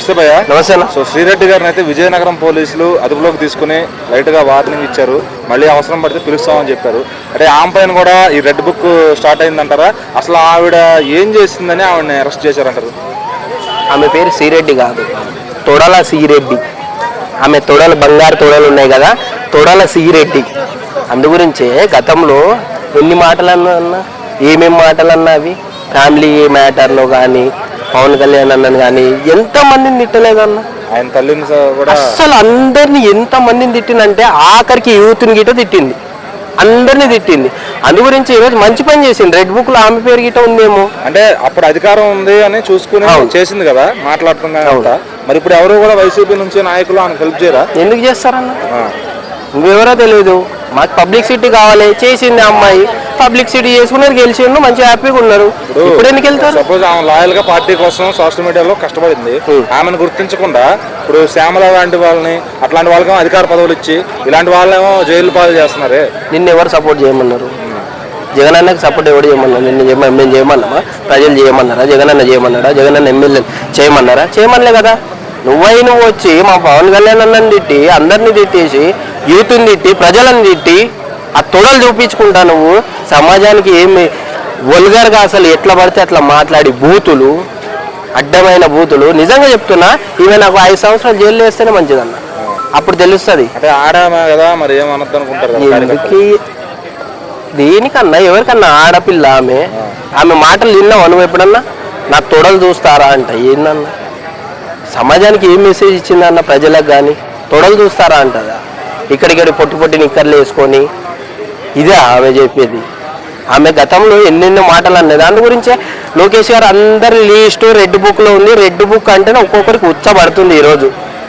నమస్తే భయ్య. నమస్తే సో శ్రీరెడ్డి గారిని అయితే విజయనగరం పోలీసులు అదుపులోకి తీసుకుని లైట్గా వార్నింగ్ ఇచ్చారు. మళ్ళీ అవసరం పడితే పిలుస్తామని చెప్పారు. అంటే ఆమె పైన కూడా ఈ రెడ్ బుక్ స్టార్ట్ అయిందంటారా? అసలు ఆవిడ ఏం చేసిందని ఆవిడని అరెస్ట్ చేశారంటారు? ఆమె పేరు శ్రీరెడ్డి కాదు. తొడల శ్రీరెడ్డి. ఆమె తొడలు బంగారు తొడలు ఉన్నాయి కదా తొడల శ్రీరెడ్డి. అందు గురించే గతంలో ఎన్ని మాటలు అన్నా అన్న ఏమేం మాటలు అన్నా అవి? ఫ్యామిలీ మ్యాటర్లో కానీ పవన్ కళ్యాణ్ అన్నని కానీ ఎంతమందిని తిట్టలేదన్న ఆయన తల్లిని కూడా అస్సలు అందరిని ఎంత మందిని తిట్టిందంటే ఆఖరికి యూత్ని గిట తిట్టింది. అందరిని తిట్టింది. అందు గురించి ఈరోజు మంచి పని చేసింది. రెడ్ బుక్లో ఆమె పేరు గిట ఉందేమో. అంటే అప్పుడు అధికారం ఉంది అని చూసుకుని. చేసింది కదా మాట్లాడుతున్నా మరి ఇప్పుడు ఎవరు కూడా వైసీపీ నుంచి నాయకులు ఆమెకు హెల్ప్ చేయరా? ఎందుకు చేస్తారన్న. నువ్వెవరో తెలియదు మాకు పబ్లిసిటీ కావాలి. చేసింది అమ్మాయి. పబ్లిసిటీ చేసుకున్నారు గెలిచిండు మంచి హ్యాపీగా ఉన్నారు. ఇప్పుడు ఎందుకు వెళ్తారు? సపోజ్ ఆమె లాయల్గా పార్టీ కోసం సోషల్ మీడియాలో కష్టపడింది. Hmm. ఆమెను గుర్తించకుండా ఇప్పుడు శ్యామల లాంటి వాళ్ళని అట్లాంటి వాళ్ళకి అధికార పదవులు ఇచ్చి ఇలాంటి వాళ్ళేమో జైలు పాలు చేస్తున్నారే? నిన్ను ఎవరు సపోర్ట్ చేయమన్నారు? జగన్ అన్నకి సపోర్ట్ ఎవరు చేయమన్నారు? నిన్ను చేయమ మేము చేయమన్నామా? ప్రజలు చేయమన్నారా? జగన్ అన్న చేయమన్నారా జగన్ అన్న ఎమ్మెల్యే చేయమన్నారా? చేయమనలే కదా. నువ్వై నువ్వు వచ్చి మా పవన్ కళ్యాణ్ అన్నని తిట్టి అందరిని తిట్టేసి యూత్ని తిట్టి ప్రజలను తిట్టి ఆ తొడలు చూపించుకుంటా నువ్వు. సమాజానికి ఏమి వల్గర్గా అసలు ఎట్లా పడితే అట్లా మాట్లాడి బూతులు అడ్డమైన బూతులు. నిజంగా చెప్తున్నా ఈమె నాకు ఐదు సంవత్సరాలు జైలు వేస్తేనే మంచిదన్న. అప్పుడు తెలుస్తుంది. ఎందుకు? దేనికన్నా ఎవరికన్నా ఆడపిల్ల ఆమె. ఆమె మాటలు విన్నావు నువ్వు ఎప్పుడన్నా? నా తొడలు చూస్తారా అంట. ఏందన్నా? సమాజానికి ఏం మెసేజ్ ఇచ్చిందన్న ప్రజలకు కానీ తొడలు చూస్తారా అంటదా? ఇక్కడిక్కడ పొట్టి పొట్టి నిక్కర్లు వేసుకొని ఇదే ఆమె చెప్పేది. ఆమె గతంలో ఎన్నెన్నో మాటలు అన్నది. దాని గురించే లోకేష్ గారు అందరి లిస్టు రెడ్ బుక్లో ఉంది. రెడ్ బుక్ అంటేనే ఒక్కొక్కరికి ఉచ్చబడుతుంది ఈరోజు.